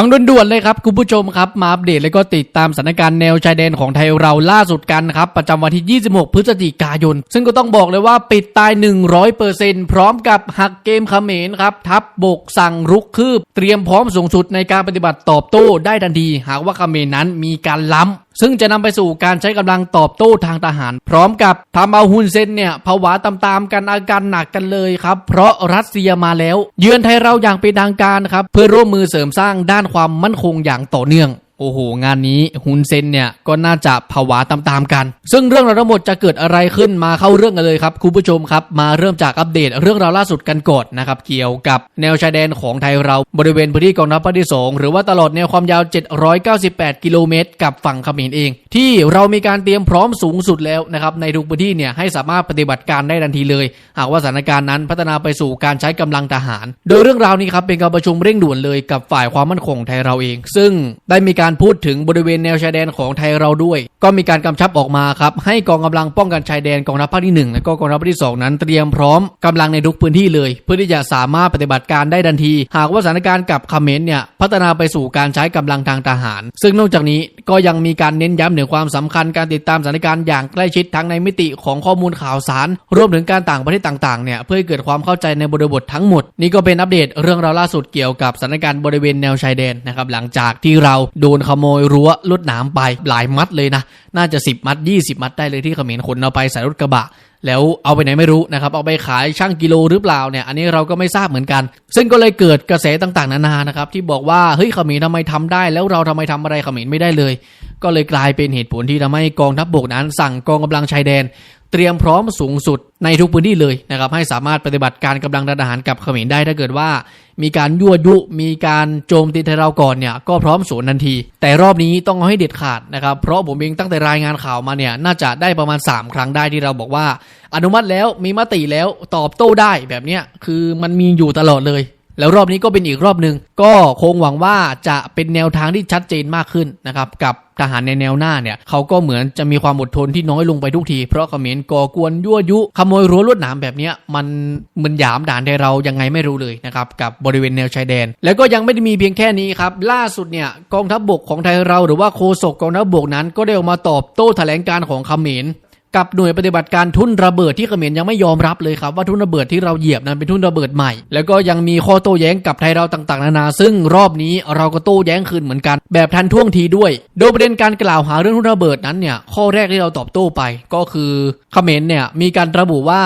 ฟังด่วนๆเลยครับคุณผู้ชมครับมาอัปเดตและก็ติดตามสถานการณ์แนวชายแดนของไทยเราล่าสุดกันครับประจำวันที่ 26 พฤศจิกายน ซึ่งก็ต้องบอกเลยว่าปิดตาย 100%พร้อมกับหักเกมเขมรครับทับบกสั่งรุกคืบ เตรียมพร้อมสูงสุดในการปฏิบัติตอบโต้ได้ทันที หากว่าเขมรนั้นมีการล้ำ ซึ่งจะนำไปสู่การใช้กำลังตอบโต้ทางทหาร พร้อมกับทำเอาฮุนเซนเนี่ยผวาตามๆกันอาการหนักกันเลยครับ เพราะรัสเซียมาแล้ว เยือนไทยเราอย่างเป็นทางการครับเพื่อร่วมมือเสริมสร้างด้านความมั่นคงอย่างต่อเนื่อง โอ้โห งานนี้ฮุนเซนเนี่ยก็น่าจะผวาตามๆกัน ซึ่งเรื่องราวทั้งหมดจะเกิดอะไรขึ้นมาเข้าเรื่องกันเลยครับคุณผู้ชมครับ มาเริ่มจากอัปเดตเรื่องราวล่าสุดกันก่อนนะครับเกี่ยวกับแนวชายแดนของไทยเราบริเวณพื้นที่กองทัพภาคที่สหรือว่าตลอดแนวความยาว 798 กิโลเมตร กับฝั่งเขมรเอง ที่เรามีการเตรียมพร้อมสูงสุดแล้วนะครับในทุกพื้นที่เนี่ยให้สามารถปฏิบัติการได้ทันทีเลย หากว่าสถานการณ์นั้นพัฒนาไปสู่การใช้กำลังทหาร โดยเรื่องราวนี้ครับเป็นการประชุมเร่งด่วนเลยกับฝ่ายความมั่นคงไทยเราเอง ซึ่งได้มีการพูดถึงบริเวณแนวชายแดนของไทยเราด้วย ก็มีการกำชับออกมาครับ ให้กองกำลังป้องกันชายแดนกองทัพภาคที่หนึ่งและก็กองทัพภาคที่สองนั้นเตรียมพร้อมกำลังในทุกพื้นที่เลย เพื่อที่จะสามารถปฏิบัติการได้ทันที หากว่าสถานการณ์กับเขมรเนี่ยพัฒนาไปสู่การใช้กำลังทางทหาร ซึ่งนอกจากนี้ก็ยังมีการเน้นย้ำถึงความสำคัญการติดตามสถานการณ์อย่างใกล้ชิดทั้งในมิติของข้อมูลข่าวสาร รวมถึงการต่างประเทศต่างๆเนี่ยเพื่อให้เกิดความเข้าใจในบริบททั้งหมด นี่ก็เป็นอัปเดตเรื่องราวล่าสุดเกี่ยวกับสถานการณ์บริเวณแนวชายแดนนะครับหลังจากที่เราโดนขโมยรั้วลวดหนามไปหลายมัดเลยนะ น่าจะ 10 มัด 20 มัดได้เลยที่เขมรขนเอาไปใส่รถกระบะ แล้วเอาไปไหนไม่รู้นะครับ เอาไปขายช่างกิโลหรือเปล่าเนี่ย อันนี้เราก็ไม่ทราบเหมือนกัน ซึ่งก็เลยเกิดกระแสต่างๆ นานานะครับ ที่บอกว่าเฮ้ยเขมิรทำไมทำได้ แล้วเราทำไมทำอะไรเขมิรไม่ได้เลย ก็เลยกลายเป็นเหตุผลที่ทำให้กองทัพบบกนั้น สั่งกองกำลังชายแดน เตรียมพร้อมสูงสุดในทุกพื้นที่เลยนะครับให้สามารถปฏิบัติการกำลังทหารกับเขมิรได้ถ้าเกิดว่า มีการยั่วยุ มีการโจมตีไทยเราก่อนเนี่ยก็พร้อมสวนทันที แต่รอบนี้ต้องให้เด็ดขาดนะครับเพราะผมเองตั้งแต่รายงานข่าวมาเนี่ยน่าจะได้ประมาณ 3 ครั้งได้ที่เราบอกว่าอนุมัติแล้วมีมติแล้วตอบโต้ได้แบบเนี้ยคือมันมีอยู่ตลอดเลย แล้วรอบนี้ก็เป็นอีกรอบหนึ่งก็คงหวังว่าจะเป็นแนวทางที่ชัดเจนมากขึ้นนะครับกับทหารในแนวหน้าเนี่ยเขาก็เหมือนจะมีความอดทนที่น้อยลงไปทุกที เพราะเขมรก่อกวนยั่วยุ ขโมยรั้วลวดหนามแบบนี้มันมันหยามด่านไทยเรายังไงไม่รู้เลยนะครับกับบริเวณแนวชายแดน แล้วก็ยังไม่ได้มีเพียงแค่นี้ครับ ล่าสุดเนี่ยกองทัพบบกของไทยเราหรือว่าโฆษกกองทัพบบกนั้น ก็ได้ออกมาตอบโต้แถลงการของเขมร กับหน่วยปฏิบัติการทุ่นระเบิดที่เขมรยังไม่ยอมรับเลยครับว่าทุ่นระเบิดที่เราเหยียบนั้นเป็นทุ่นระเบิดใหม่ แล้วก็ยังมีข้อโต้แย้งกับไทยเราต่างๆ นานา ซึ่งรอบนี้เราก็โต้แย้งคืนเหมือนกัน แบบทันท่วงทีด้วย โดยประเด็นการกล่าวหาเรื่องทุ่นระเบิดนั้นเนี่ยข้อแรกที่เราตอบโต้ไป ก็คือเขมรเนี่ยมีการระบุว่า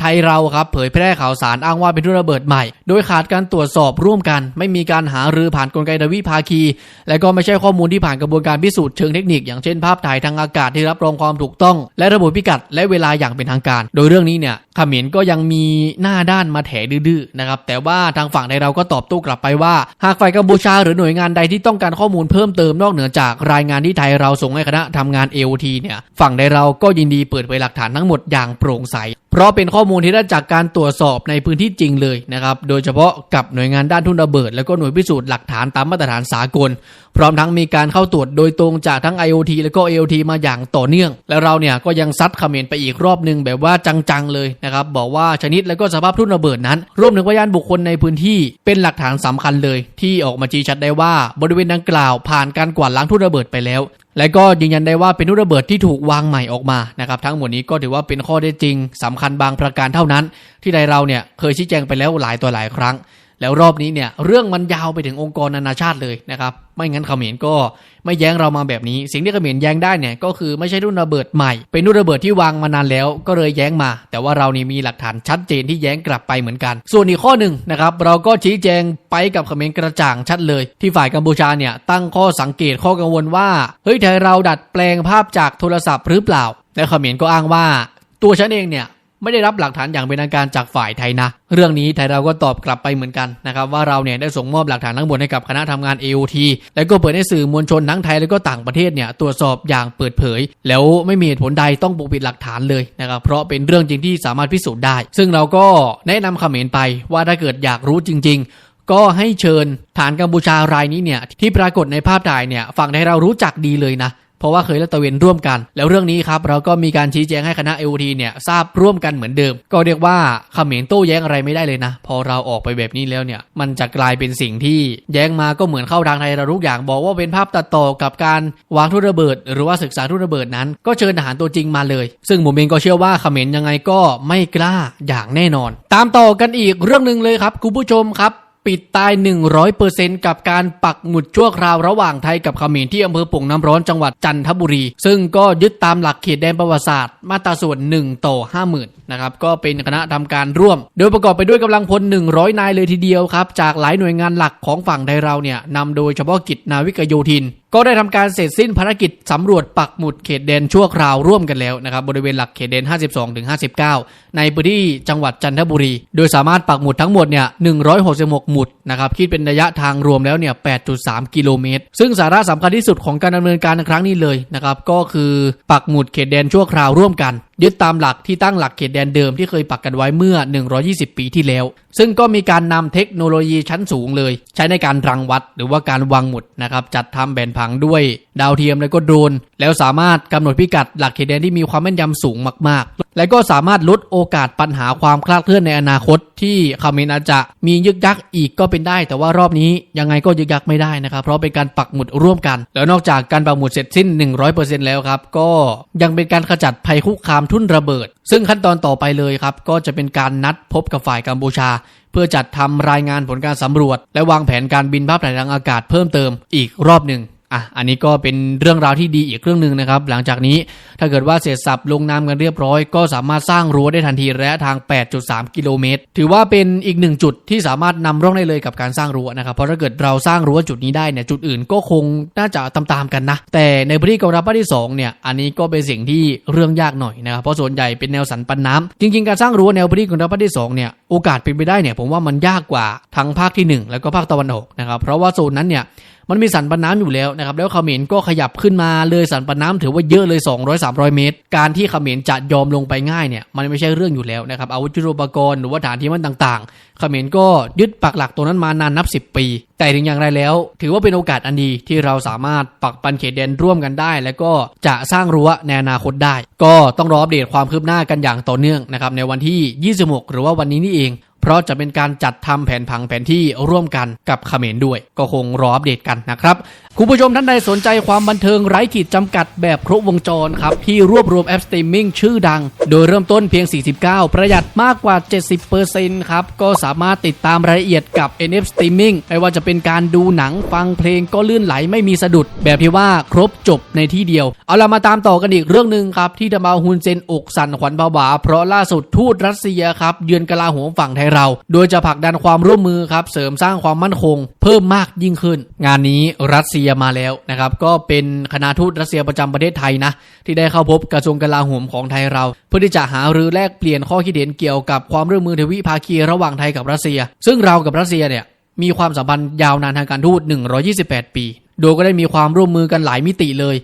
ไทยเราครับเผยแพร่ข่าวสารอ้างว่าเป็นทุนระเบิดใหม่ โดยขาดการตรวจสอบร่วมกัน ไม่มีการหารือผ่านกลไกดวิภาคี และก็ไม่ใช่ข้อมูลที่ผ่านกระบวนการพิสูจน์เชิงเทคนิค อย่างเช่นภาพถ่ายทางอากาศที่รับรองความถูกต้อง และระบุพิกัดและเวลาอย่างเป็นทางการ โดยเรื่องนี้เนี่ยขมรก็ยังมีหน้าด้านมาแถดื้อๆนะครับแต่ว่าทางฝั่งไทยเราก็ตอบโต้กลับไปว่า หากฝ่ายกัมพูชาหรือหน่วยงานใดที่ต้องการข้อมูลเพิ่มเติมนอกเหนือจากรายงานที่ไทยเราส่งให้คณะทำงาน AOT เนี่ยฝั่งไทยเราก็ยินดีเปิดเผยหลักฐานทั้งหมดอย่างโปร่งใส เพราะเป็นข้อมูลที่ได้จากการตรวจสอบในพื้นที่จริงเลยนะครับ โดยเฉพาะกับหน่วยงานด้านทุนระเบิด แล้วก็หน่วยพิสูจน์หลักฐานตามมาตรฐานสากล พร้อมทั้งมีการเข้าตรวจโดยตรงจากทั้ง IoT แล้วก็ AOT มาอย่างต่อเนื่อง แล้วเราเนี่ยก็ยังซัดเขมรไปอีกรอบหนึ่งแบบว่าจังๆเลยนะครับบอกว่าชนิดแล้วก็สภาพทุ่นระเบิดนั้น รวมถึงพยานบุคคลในพื้นที่เป็นหลักฐานสำคัญเลย ที่ออกมาชี้ชัดได้ว่าบริเวณดังกล่าวผ่านการกวาดล้างทุ่นระเบิดไปแล้ว และก็ยืนยันได้ว่าเป็นทุกระเบิดที่ถูกวางใหม่ออกมานะครับ ทั้งหมดนี้ก็ถือว่าเป็นข้อได้จริงสำคัญบางประการเท่านั้น ที่ใดเราเนี่ยเคยชี้แจงไปแล้วหลายต่อหลายครั้ง แล้วรอบนี้เนี่ยเรื่องมันยาวไปถึงองค์กรนานาชาติเลยนะครับ ไม่งั้นเขมรก็ไม่แย้งเรามาแบบนี้ สิ่งที่เขมรแย้งได้เนี่ยก็คือไม่ใช่รุ่นระเบิดใหม่ เป็นรุ่นระเบิดที่วางมานานแล้ว ก็เลยแย้งมา แต่ว่าเรานี่มีหลักฐานชัดเจนที่แย้งกลับไปเหมือนกัน ส่วนอีกข้อหนึ่งนะครับเราก็ชี้แจงไปกับเขมรกระจ่างชัดเลย ที่ฝ่ายกัมพูชาเนี่ยตั้งข้อสังเกตข้อกังวลว่าเฮ้ยไทยเราดัดแปลงภาพจากโทรศัพท์หรือเปล่า และเขมรก็อ้างว่า ตัวฉันเองเนี่ย ไม่ได้รับหลักฐานอย่างเป็นทางการจากฝ่ายไทยนะ เรื่องนี้ไทยเราก็ตอบกลับไปเหมือนกันนะครับว่าเราเนี่ยได้ส่งมอบหลักฐานทั้งหมดให้กับคณะทำงาน AOT แล้วก็เปิดให้สื่อมวลชนทั้งไทยและก็ต่างประเทศเนี่ยตรวจสอบอย่างเปิดเผย แล้วไม่มีเหตุผลใดต้องปกปิดหลักฐานเลยนะครับเพราะเป็นเรื่องจริงที่สามารถพิสูจน์ได้ ซึ่งเราก็แนะนำเขมรไปว่าถ้าเกิดอยากรู้จริง ๆก็ให้เชิญฐานกัมพูชารายนี้เนี่ยที่ปรากฏในภาพถ่ายเนี่ยฝั่งไทยเรารู้จักดีเลยนะ เพราะว่าเคยลาดตระเวนร่วมกัน แล้วเรื่องนี้ครับเราก็มีการชี้แจงให้คณะ LOT เนี่ยทราบร่วมกันเหมือนเดิม ก็เรียกว่าเขมรโต้แย้งอะไรไม่ได้เลยนะ พอเราออกไปแบบนี้แล้วเนี่ย มันจะกลายเป็นสิ่งที่แย้งมาก็เหมือนเข้าทางไทยเราทุกอย่างบอกว่าเป็นภาพตัดต่อกับการวางทุ่นระเบิด หรือว่าศึกษาทุ่นระเบิดนั้น ก็เชิญทหารตัวจริงมาเลย ซึ่งผมเองก็เชื่อว่าเขมรยังไงก็ไม่กล้าอย่างแน่นอน ตามต่อกันอีกเรื่องหนึ่งเลยครับคุณผู้ชมครับ ปิดตาย 100%กับการปักหมุดชั่วคราวระหว่างไทยกับเขมรที่อำเภอป่งน้ำร้อนจังหวัดจันทบุรี ซึ่งก็ยึดตามหลักเขตแดนประวัติศาสตร์ มาตราส่วน 1 ต่อ 50,000นะครับก็เป็นคณะทำการร่วม โดยประกอบไปด้วยกำลังพล 100 นายเลยทีเดียวครับจากหลายหน่วยงานหลักของฝั่งไทยเราเนี่ยนำโดยเฉพาะกิจนาวิกโยธิน ก็ได้ทำการเสร็จสิ้นภารกิจสำรวจปักหมุดเขตแดนชั่วคราวร่วมกันแล้วนะครับบริเวณหลักเขตแดน 52ถึง59 ในพื้นที่จังหวัดจันทบุรี โดยสามารถปักหมุดทั้งหมดเนี่ย166 หมุดนะครับคิดเป็นระยะทางรวมแล้วเนี่ย 8.3 กิโลเมตร ซึ่งสาระสำคัญที่สุดของการดำเนินการในครั้งนี้เลยนะครับก็คือปักหมุดเขตแดนชั่วคราวร่วมกัน ยึดตามหลักที่ตั้งหลักเขตแดนเดิมที่เคยปักกันไว้เมื่อ 120 ปีที่แล้ว ซึ่งก็มีการนำเทคโนโลยีชั้นสูงเลย ใช้ในการรังวัดหรือว่าการวางหมุดนะครับจัดทำแผนผังด้วย ดาวเทียมและก็โดรนแล้วสามารถกำหนดพิกัดหลักเขตแดนที่มีความแม่นยำสูงมาก ๆ และก็สามารถลดโอกาสปัญหาความคลาดเคลื่อนในอนาคต ที่เขมรอาจจะมียึกยักอีกก็เป็นได้ แต่ว่ารอบนี้ยังไงก็ยึกยักไม่ได้นะครับ เพราะเป็นการปักหมุดร่วมกัน แล้วนอกจากการปักหมุดเสร็จสิ้น 100%แล้วครับ ก็ยังเป็นการขจัดภัยคุกคามทุ่นระเบิด ซึ่งขั้นตอนต่อไปเลยครับ ก็จะเป็นการนัดพบกับฝ่ายกัมพูชาเพื่อจัดทำรายงานผลการสำรวจ และวางแผนการบินภาพถ่ายทางอากาศเพิ่มเติมอีกรอบหนึ่ง อะอันนี้ก็เป็นเรื่องราวที่ดีอีกเรื่องหนึ่งนะครับ หลังจากนี้ถ้าเกิดว่าเสร็จสับลงนามกันเรียบร้อย ก็สามารถสร้างรั้วได้ทันทีระยะทาง 8.3 กิโลเมตร ถือว่าเป็นอีกหนึ่งจุดที่สามารถนำร่องได้เลยกับการสร้างรั้วนะครับ เพราะถ้าเกิดเราสร้างรั้วจุดนี้ได้เนี่ยจุดอื่นก็คงน่าจะตามๆกันนะ แต่ในพื้นที่กองทัพภาคที่สองเนี่ยอันนี้ก็เป็นสิ่งที่เรื่องยากหน่อยนะครับเพราะส่วนใหญ่เป็นแนวสันปันน้ำจริงๆ การสร้างรั้วแนวพื้นที่กองทัพภาคที่สองเนี่ยโอกาสเป็นไปได้เนี่ยผมว่ามันยากกว่าทั้งภาคที่หนึ่งแล้วก็ภาคตะวันออกนะครับเพราะว่าโซนนั้นเนี่ย มันมีสันปันน้ำอยู่แล้วนะครับแล้วเขมรก็ขยับขึ้นมาเลยสันปันน้ำถือว่าเยอะเลย 200-300 เมตร การที่เขมรจะยอมลงไปง่ายเนี่ยมันไม่ใช่เรื่องอยู่แล้วนะครับอาวุธยุทโธปกรณ์หรือว่าฐานที่มันต่างๆ เขมรก็ยึดปักหลักตรงนั้นมานานนับ 10 ปี แต่ถึงอย่างไรแล้ว ถือว่าเป็นโอกาสอันดีที่เราสามารถปักปันเขตแดนร่วมกันได้ แล้วก็จะสร้างรั้วในอนาคตได้ ก็ต้องรออัปเดตความคืบหน้ากันอย่างต่อเนื่องนะครับในวันที่ 26 หรือว่าวันนี้นี่เอง เพราะจะเป็นการจัดทำแผนผังแผนที่ร่วมกันกับเขมรด้วย ก็คงรออัปเดตกันนะครับ คุณผู้ชมท่านใดสนใจความบันเทิงไร้ขีดจำกัดแบบครบวงจรครับ ที่รวบรวมแอปสตรีมมิ่งชื่อดัง โดยเริ่มต้นเพียง 49 ประหยัดมากกว่า 70%ครับ ก็สามารถติดตามรายละเอียดกับ NF Streaming ไม่ว่าจะเป็นการดูหนังฟังเพลงก็ลื่นไหลไม่มีสะดุด แบบที่ว่าครบจบในที่เดียว เอาละมาตามต่อกันอีกเรื่องหนึ่งครับ ที่ทำเอาฮุนเซนอกสั่นขวัญผวาเพราะล่าสุดทูตรัสเซียครับเยือนกลาโหมฝั่งไทยเรา โดยจะผลักดันความร่วมมือครับเสริมสร้างความมั่นคง เพิ่มมากยิ่งขึ้น งานนี้รัสเซียมาแล้วนะครับ ก็เป็นคณะทูตรัสเซียประจำประเทศไทยนะ ที่ได้เข้าพบกระทรวงกลาโหมของไทยเรา เพื่อที่จะหารือแลกเปลี่ยนข้อคิดเห็นเกี่ยวกับความร่วมมือทวิภาคีระหว่างไทยกับรัสเซีย ซึ่งเรากับรัสเซียเนี่ยมีความสัมพันธ์ยาวนานทางการทูต 128 ปี โดยก็ได้มีความร่วมมือกันหลายมิติเลย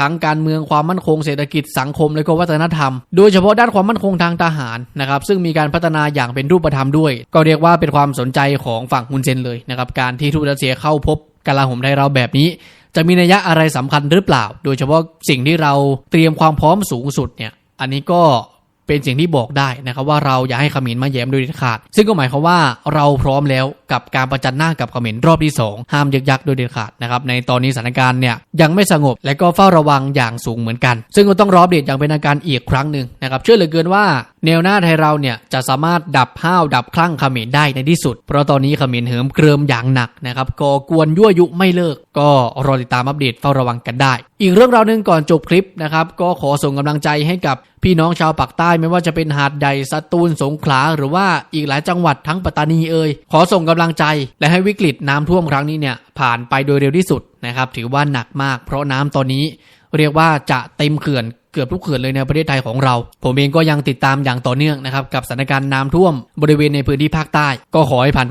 ทั้งการเมืองความมั่นคงเศรษฐกิจสังคมและก็วัฒนธรรม โดยเฉพาะด้านความมั่นคงทางทหารนะครับซึ่งมีการพัฒนาอย่างเป็นรูปธรรมด้วย ก็เรียกว่าเป็นความสนใจของฝั่งฮุนเซนเลยนะครับการที่ทูตรัสเซียเข้าพบ กลาโหมไทยเราแบบนี้ จะมีนัยยะอะไรสำคัญหรือเปล่า โดยเฉพาะสิ่งที่เราเตรียมความพร้อมสูงสุดเนี่ย อันนี้ก็เป็นสิ่งที่บอกได้นะครับว่าเราอย่าให้ขมรมาแย้มโดยเด็ดขาด ซึ่งก็หมายความว่าเราพร้อมแล้วกับการประจันหน้ากับขมรรอบที่ 2 ห้ามยึกยักโดยเด็ดขาดนะครับในตอนนี้สถานการณ์เนี่ยยังไม่สงบและก็เฝ้าระวังอย่างสูงเหมือนกัน ซึ่งก็ต้องรออัปเดตอย่างเป็นทางการอีกครั้งหนึ่งนะครับเชื่อเหลือเกินว่าแนวหน้าไทยเราเนี่ยจะสามารถดับห้าวดับคลั่งเขมรได้ในที่สุด เพราะตอนนี้เขมรเหิมเกริมอย่างหนักนะครับก่อกวนยั่วยุไม่เลิก ก็รอติดตามอัปเดตเฝ้าระวังกันได้ อีกเรื่องราวหนึ่งก่อนจบคลิปนะครับก็ขอส่งกำลังใจให้กับพี่น้องชาวปากใต้ไม่ว่าจะเป็นหาดใหญ่สตูลสงขลาหรือว่าอีกหลายจังหวัดทั้งปัตตานีเอ่ยขอส่งกำลังใจ และให้วิกฤตน้ำท่วมครั้งนี้เนี่ยผ่านไปโดยเร็วที่สุดนะครับถือว่าหนักมาก เพราะน้ำตอนนี้เรียกว่าจะเต็มเขื่อน เกือบทุกเขื่อนเลยในประเทศไทยของเรา ผมเองก็ยังติดตามอย่างต่อเนื่องนะครับกับสถานการณ์น้ำท่วมบริเวณในพื้นที่ภาคใต้ ก็ขอให้ผ่าน